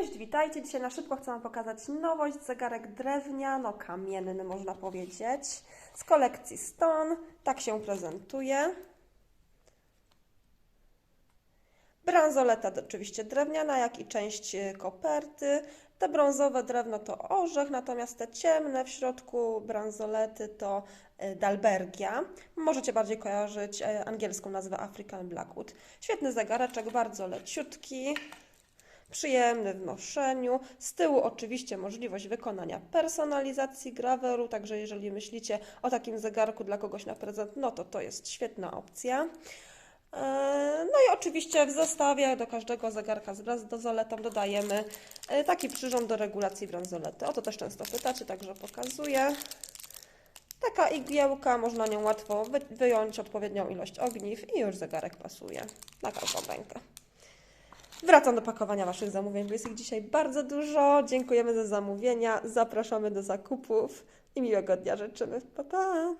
Cześć, witajcie. Dzisiaj na szybko chcę Wam pokazać nowość, zegarek drewniano-kamienny, można powiedzieć, z kolekcji Stone. Tak się prezentuje. Bransoleta oczywiście drewniana, jak i część y, koperty. Te brązowe drewno to orzech, natomiast te ciemne w środku bransolety to y, dalbergia. Możecie bardziej kojarzyć y, angielską nazwę African Blackwood. Świetny zegareczek, bardzo leciutki przyjemny w noszeniu. Z tyłu oczywiście możliwość wykonania personalizacji graweru, także jeżeli myślicie o takim zegarku dla kogoś na prezent, no to to jest świetna opcja. E, No i oczywiście w zestawie do każdego zegarka z bransoletą dodajemy e, taki przyrząd do regulacji bransolety. O to też często pytacie, także pokazuję. Taka igiełka, można nią łatwo wy- wyjąć odpowiednią ilość ogniw i już zegarek pasuje na każdą rękę. Wracam do pakowania Waszych zamówień, bo jest ich dzisiaj bardzo dużo. Dziękujemy za zamówienia, zapraszamy do zakupów i miłego dnia życzymy. Pa, pa!